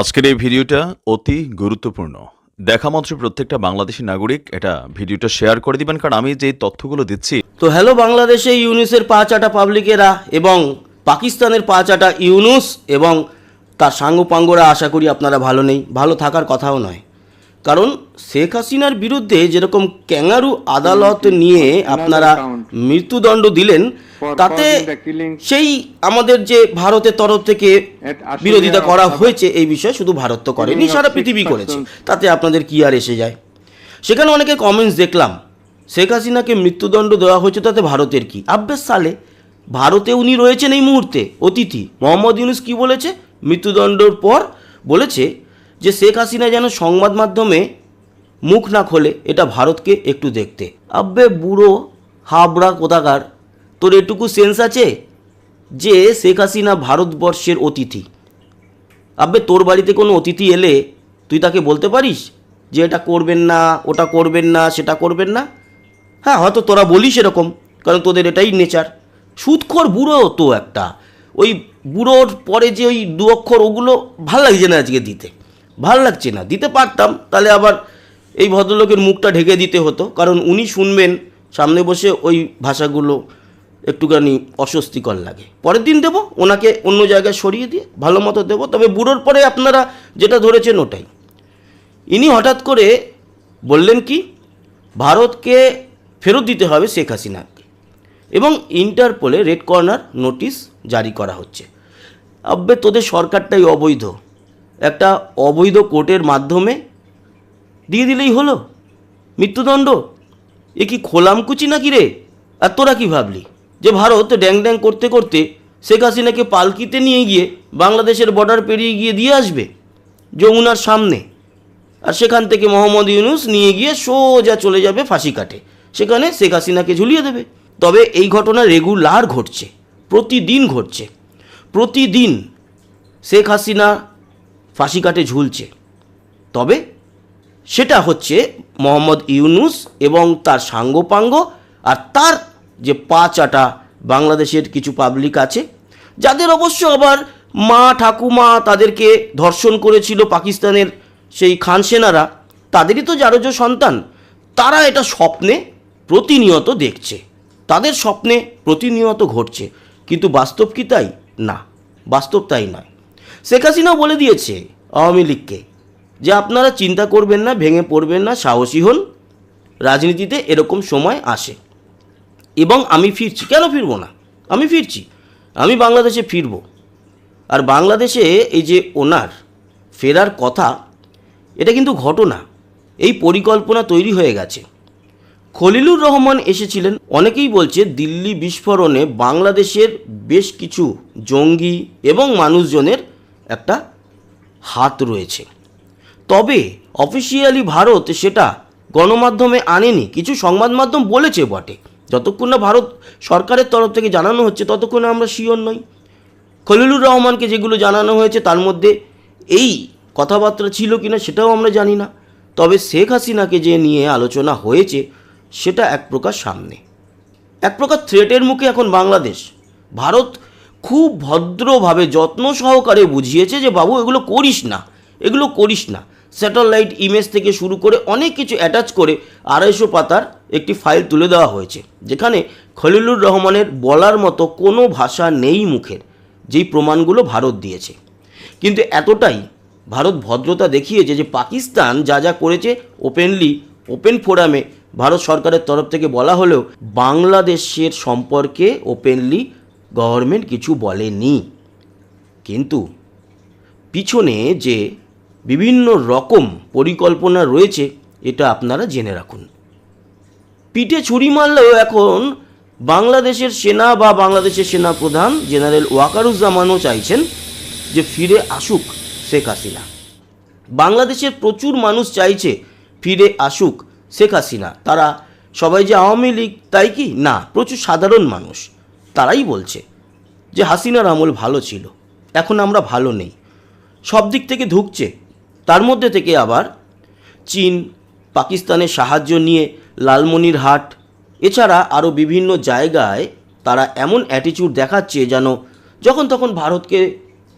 আজকের এই ভিডিওটা অতি গুরুত্বপূর্ণ। দেখা মাত্র প্রত্যেকটা বাংলাদেশি নাগরিক এটা ভিডিওটা শেয়ার করে দিবেন, কারণ আমি যে তথ্যগুলো দিচ্ছি। তো হ্যালো বাংলাদেশে ইউনুসের পাঁচ আটা পাবলিকেরা এবং পাকিস্তানের পাঁচ আটা ইউনুস এবং তার সাঙ্গপাঙ্গরা, আশা করি আপনারা ভালো নেই। ভালো থাকার কথাও নয়। কারণ শেখ হাসিনার বিরুদ্ধে যেরকম ক্যাঙ্গারু আদালত নিয়ে আপনারা মৃত্যুদণ্ড দিলেন তাতে সেই আমাদের যে ভারতের তরফ থেকে বিরোধিতা করা হয়েছে এই বিষয়ে শুধু ভারত তো করেনি সারা পৃথিবী করেছে। তাতে আপনাদের কি আর এসে যায়? সেখানে অনেকে কমেন্টস দেখলাম শেখ হাসিনাকে মৃত্যুদণ্ড দেওয়া হয়েছে তাতে ভারতের কি? আব্বাস সালে ভারতে উনি রয়েছেন এই মুহূর্তে অতিথি। মোহাম্মদ ইউনুস কি বলেছে? মৃত্যুদণ্ডর পর বলেছে যে শেখ হাসিনা যেন সংবাদ মাধ্যমে মুখ না খোলে, এটা ভারতকে একটু দেখতে। আব্বে, বুড়ো, হাবড়া কোথাকার? তোর এটুকু সেন্স আছে? যে শেখ হাসিনা ভারতবর্ষের অতিথি। আব্বে, তোর বাড়িতে কোনো অতিথি এলে তুই তাকে বলতে পারিস? যে এটা করবেন না, ওটা করবেন না, সেটা করবেন না? হ্যাঁ হয়তো তোরা বলিস এরকম, কারণ তোদের এটাই নেচার সুদখোর বুড়ো তো একটা। ওই বুড়োর পরে যে ওই দু অক্ষর ওগুলো ভালো লাগছে না আজকে দিতে। ভালো লাগছে না, দিতে পারতাম, তাহলে আবার এই ভদ্রলোকের মুখটা ঢেকে দিতে হতো, কারণ উনি শুনবেন, সামনে বসে ওই ভাষাগুলো একটুখানি অস্বস্তিকর লাগে। পরের দিন দেবো, ওনাকে অন্য জায়গায় সরিয়ে দিয়ে ভালো মতো দেবো, তবে বুড়োর পরে আপনারা যেটা ধরেছেন ওটাই। ইনি হঠাৎ করে বললেন কি, ভারতকে ফেরত দিতে হবে শেখ হাসিনাকে। এবং ইন্টারপোলে রেড কর্নার নোটিশ জারি করা হচ্ছে। আব্বে, তোদের সরকারটাই অবৈধ। একটা অবৈধ কোর্টের মাধ্যমে দিয়ে দিলেই হলো? মৃত্যুদণ্ড? এ কি খোলামকুচি নাকি রে? আর তোরা কি ভাবলি? যে ভারত ড্যাং ড্যাং করতে করতে শেখ হাসিনাকে পালকিতে নিয়ে গিয়ে বাংলাদেশের বর্ডার পেরিয়ে গিয়ে দিয়ে আসবে যমুনার সামনে? আর সেখান থেকে মোহাম্মদ ইউনুস নিয়ে গিয়ে সোজা চলে যাবে ফাঁসি কাটে। সেখানে শেখ হাসিনাকে ঝুলিয়ে দেবে। তবে এই ঘটনা রেগুলার ঘটছে, প্রতিদিন ঘটছে। প্রতিদিন শেখ হাসিনা ফাঁসি কাটে ঝুলছে। তবে সেটা হচ্ছে মোহাম্মদ ইউনুস এবং তার সাঙ্গপাঙ্গ আর তার যে পা চাটা বাংলাদেশের কিছু পাবলিক আছে, যাদের অবশ্য আবার মা ঠাকুমা তাদেরকে ধর্ষণ করেছিল পাকিস্তানের সেই খান সেনারা, তাদেরই তো যারজ সন্তান। তারা এটা স্বপ্নে প্রতিনিয়ত দেখছে। তাদের স্বপ্নে প্রতিনিয়ত ঘটছে। কিন্তু বাস্তব কি তাই? না, বাস্তব তাই নয়। শেখ হাসিনাও বলে দিয়েছে আওয়ামী লীগকে যে আপনারা চিন্তা করবেন না, ভেঙে পড়বেন না, সাহসী হন, রাজনীতিতে এরকম সময় আসে। এবং আমি ফিরছি। কেন ফিরবো না? আমি ফিরছি। আমি বাংলাদেশে ফিরবো। আর বাংলাদেশে এই যে ওনার ফেরার কথা, এটা কিন্তু ঘটনা। এই পরিকল্পনা তৈরি হয়ে গেছে। খলিলুর রহমান এসেছিলেন। অনেকেই বলছে দিল্লি বিস্ফোরণে বাংলাদেশের বেশ কিছু জঙ্গি এবং মানুষজনের একটা হাত রয়েছে। তবে অফিসিয়ালি ভারত সেটা গণমাধ্যমে আনেনি, কিছু সংবাদ মাধ্যম বলেছে বটে। যতক্ষণ না ভারত সরকারের তরফ থেকে জানানো হচ্ছে, ততক্ষণে আমরা শিওর নই। খলিলুর রহমানকে যেগুলো জানানো হয়েছে, তার মধ্যে এই কথাবার্তা ছিল কিনা সেটাও আমরা জানি না। তবে শেখ হাসিনাকে যে নিয়ে আলোচনা হয়েছে, সেটা এক প্রকার সামনে। এক প্রকার থ্রেটের মুখে এখন বাংলাদেশ। ভারত খুব ভদ্রভাবে, যত্ন সহকারে বুঝিয়েছে যে, বাবু, এগুলো করিস না, এগুলো করিস না। স্যাটেলাইট ইমেজ থেকে শুরু করে অনেক কিছু অ্যাটাচ করে আড়াইশো পাতার একটি ফাইল তুলে দেওয়া হয়েছে, যেখানে খলিলুর রহমানের বলার মতো কোনো ভাষা নেই মুখের, যেই প্রমাণগুলো ভারত দিয়েছে। কিন্তু এতটাই ভারত ভদ্রতা দেখিয়েছে যে, পাকিস্তান যা যা করেছে ওপেনলি ওপেন ফোরামে ভারত সরকারের তরফ থেকে বলা হলেও বাংলাদেশের সম্পর্কে ওপেনলি গভর্নমেন্ট কিছু বলেনি। কিন্তু পিছনে যে বিভিন্ন রকম পরিকল্পনা রয়েছে, এটা আপনারা জেনে রাখুন। পিঠে ছুরি মারলেও এখন বাংলাদেশের সেনা বা বাংলাদেশের সেনা প্রধান জেনারেল ওয়াকারুজ্জামানও চাইছেন যে ফিরে আসুক শেখ হাসিনা। বাংলাদেশের প্রচুর মানুষ চাইছে ফিরে আসুক শেখ হাসিনা। তারা সবাই যে আওয়ামী লীগ, তাই কি? না, প্রচুর সাধারণ মানুষ, তারাই বলছে। যে হাসিনার আমল ভালো ছিল, এখন আমরা ভালো নেই। সব দিক থেকে ধুকছে। তার মধ্যে থেকে আবার চীন, পাকিস্তানের সাহায্য নিয়ে লালমনিরহাট, এছাড়া আরও বিভিন্ন জায়গায় তারা এমন অ্যাটিটিউড দেখাচ্ছে যেন যখন তখন ভারতকে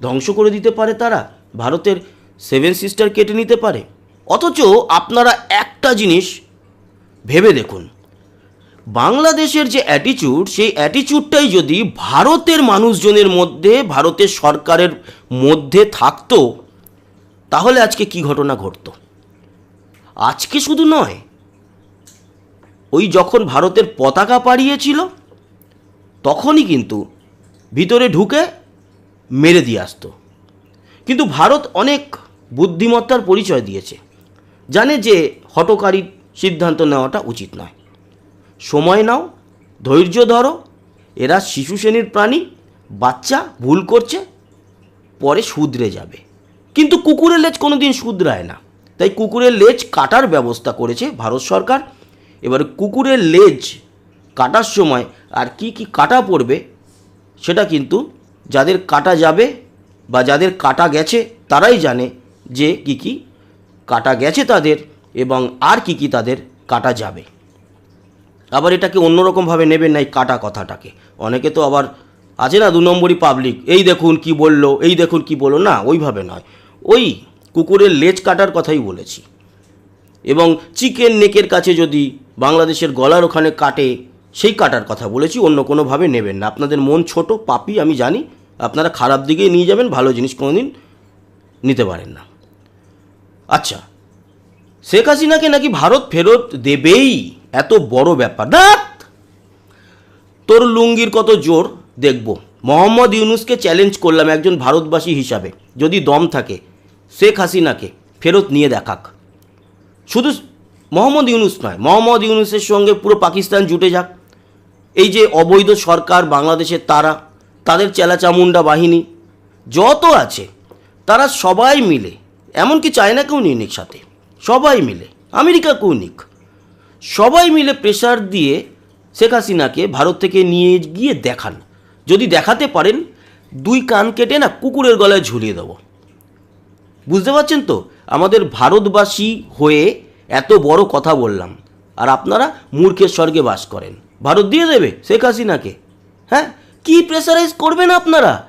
ধ্বংস করে দিতে পারে তারা, ভারতের সেভেন সিস্টার কেটে নিতে পারে। অথচ আপনারা একটা জিনিস ভেবে দেখুন বাংলাদেশের যে অ্যাটিচিউড সেই অ্যাটিচিউডটাই যদি ভারতের মানুষজনের মধ্যে, ভারতের সরকারের মধ্যে থাকতো, তাহলে আজকে কি ঘটনা ঘটতো? আজকে শুধু নয়, ওই যখন ভারতের পতাকা পাড়িয়েছিল, তখনই কিন্তু ভিতরে ঢুকে মেরে দিয়ে আসতো। কিন্তু ভারত অনেক বুদ্ধিমত্তার পরিচয় দিয়েছে। জানে যে হটকারী সিদ্ধান্ত নেওয়াটা উচিত নয়। সময় নাও, ধৈর্য ধরো। এরা শিশু শ্রেণির প্রাণী, বাচ্চা ভুল করছে, পরে শুধরে যাবে। কিন্তু কুকুরের লেজ কোনো দিন শুধরায় না। তাই কুকুরের লেজ কাটার ব্যবস্থা করেছে ভারত সরকার। এবার কুকুরের লেজ কাটার সময় আর কি কি কাটা পড়বে, সেটা কিন্তু যাদের কাটা যাবে বা যাদের কাটা গেছে, তারাই জানে যে কি কি কাটা গেছে তাদের এবং আর কি কি তাদের কাটা যাবে। আবার এটাকে অন্যরকমভাবে নেবেন না এই কাটা কথাটাকে। অনেকে তো আবার আছে না দু নম্বরই পাবলিক এই দেখুন কি বলল, এই দেখুন কি বলল, না, ওইভাবে নয়। ওই কুকুরের লেজ কাটার কথাই বলেছি। এবং চিকেন নেকের কাছে যদি বাংলাদেশের গলার ওখানে কাটে, সেই কাটার কথা বলেছি, অন্য কোনোভাবে নেবেন না। আপনাদের মন ছোট, পাপি, আমি জানি, আপনারা খারাপ দিকেই নিয়ে যাবেন, ভালো জিনিস কোনোদিন নিতে পারেন না। আচ্ছা শেখ হাসিনাকে নাকি ভারত ফেরত দেবেই? এত বড় ব্যাপার। দাঁত তোর লুঙ্গির কত জোর, দেখব। মোহাম্মদ ইউনুসকে চ্যালেঞ্জ করলাম একজন ভারতবাসী হিসাবে। যদি দম থাকে, শেখ হাসিনাকে ফেরত নিয়ে দেখাক। শুধু মোহাম্মদ ইউনুস নয়, মোহাম্মদ ইউনুসের সঙ্গে পুরো পাকিস্তান জুটে যাক। এই যে অবৈধ সরকার, বাংলাদেশের তারা, তাদের চেলাচামুন্ডা বাহিনী, যত আছে, তারা সবাই মিলে, এমনকি চায়নাকেও নিয়ে নিক সাথে, সবাই মিলে, আমেরিকাকেও নিক। সবাই মিলে প্রেশার দিয়ে শেখ হাসিনাকে ভারত থেকে নিয়ে গিয়ে দেখান। যদি দেখাতে পারেন, দুই কান কেটে না কুকুরের গলায় ঝুলিয়ে দেবো। বুঝতে পারছেন তো? আমাদের ভারতবাসী হয়ে এত বড় কথা বললাম। আর আপনারা মূর্খের স্বর্গে বাস করেন। ভারত দিয়ে দেবে শেখ হাসিনাকে। হ্যাঁ? কি প্রেসারাইজ করবেন আপনারা?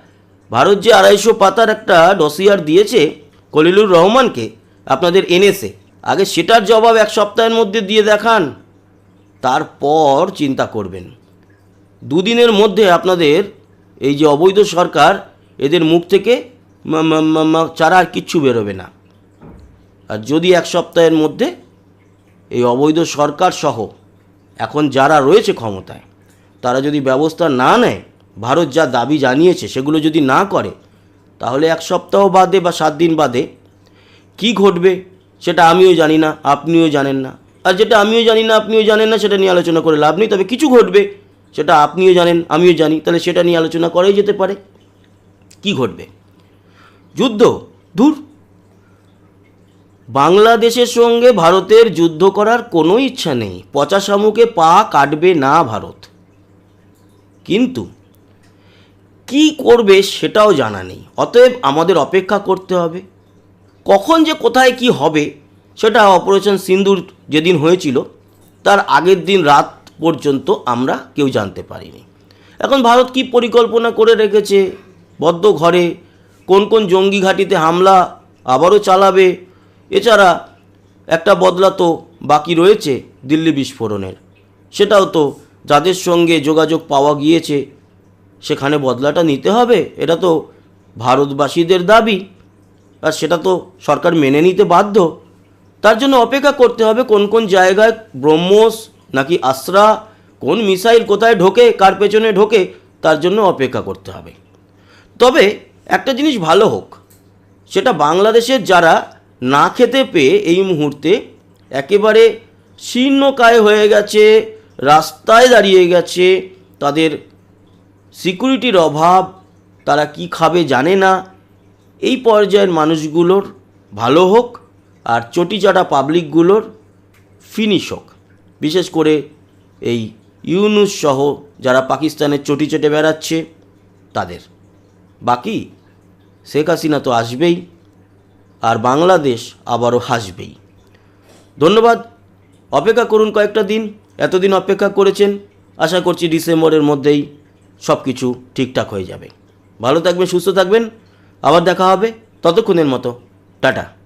ভারত যে আড়াইশো পাতার একটা ডসিয়ার দিয়েছে কলিলুর রহমানকে, আপনাদের এনেছে আগে সেটার জবাব এক সপ্তাহের মধ্যে দিয়ে দেখান, তারপর চিন্তা করবেন। দুদিনের মধ্যে আপনাদের এই যে অবৈধ সরকার, এদের মুখ থেকে চারা আর কিচ্ছু বেরোবে না। আর যদি এক সপ্তাহের মধ্যে এই অবৈধ সরকার সহ এখন যারা রয়েছে ক্ষমতায়, তারা যদি ব্যবস্থা না নেয়, ভারত যা দাবি জানিয়েছে সেগুলো যদি না করে, তাহলে এক সপ্তাহ বাদে বা সাত দিন বাদে কি ঘটবে? সেটা আমিও জানি না, আপনিও জানেন না। আর যেটা আমিও জানি না, আপনিও জানেন না, সেটা নিয়ে আলোচনা করে লাভ নেই। তবে কিছু ঘটবে, সেটা আপনিও জানেন, আমিও জানি। তাহলে সেটা নিয়ে আলোচনা করাই যেতে পারে। কি ঘটবে? যুদ্ধ? দূর বাংলাদেশের সঙ্গে ভারতের যুদ্ধ করার কোনো ইচ্ছা নেই। পচা শামুকে পা কাটবে না ভারত। কিন্তু কি করবে সেটাও জানা নেই। অতএব আমাদের অপেক্ষা করতে হবে। কখন যে কোথায় কি হবে, সেটা অপারেশন সিন্দুর যেদিন হয়েছিল, তার আগের দিন রাত পর্যন্ত আমরা কেউ জানতে পারিনি। এখন ভারত কি পরিকল্পনা করে রেখেছে? বদ্ধ ঘরে কোন কোন জঙ্গি ঘাঁটিতে হামলা আবারও চালাবে? এছাড়া একটা বদলা তো বাকি রয়েছে দিল্লি বিস্ফোরণের। সেটাও তো যাদের সঙ্গে যোগাযোগ পাওয়া গিয়েছে, সেখানে বদলাটা নিতে হবে, এটা তো ভারতবাসীদের দাবি। আর সেটা তো সরকার মেনে নিতে বাধ্য। তার জন্য অপেক্ষা করতে হবে কোন কোন জায়গায় ব্রহ্মোস নাকি আশ্রা, কোন মিসাইল কোথায় ঢোকে, কার পেছনে ঢোকে, তার জন্য অপেক্ষা করতে হবে। তবে একটা জিনিস ভালো হোক, সেটা বাংলাদেশের যারা না খেতে পেয়ে এই মুহূর্তে একেবারে শীর্ণকায় হয়ে গেছে, রাস্তায় দাঁড়িয়ে গেছে, তাদের সিকিউরিটির অভাব, তারা কি খাবে জানে না এই পর্যায়ের মানুষগুলোর ভালো হোক আর চটিচাটা পাবলিকগুলোর ফিনিশ হোক। বিশেষ করে এই ইউনুস সহ যারা পাকিস্তানের চটি চেটে বেড়াচ্ছে, তাদের। বাকি শেখ হাসিনা তো আসবেই আর বাংলাদেশ আবারও হাসবেই। ধন্যবাদ। অপেক্ষা করুন কয়েকটা দিন। এতদিন অপেক্ষা করেছেন, আশা করছি ডিসেম্বরের মধ্যেই সব কিছু ঠিকঠাক হয়ে যাবে। ভালো থাকবেন, সুস্থ থাকবেন। আবার দেখা হবে ততক্ষণের মতো। টাটা।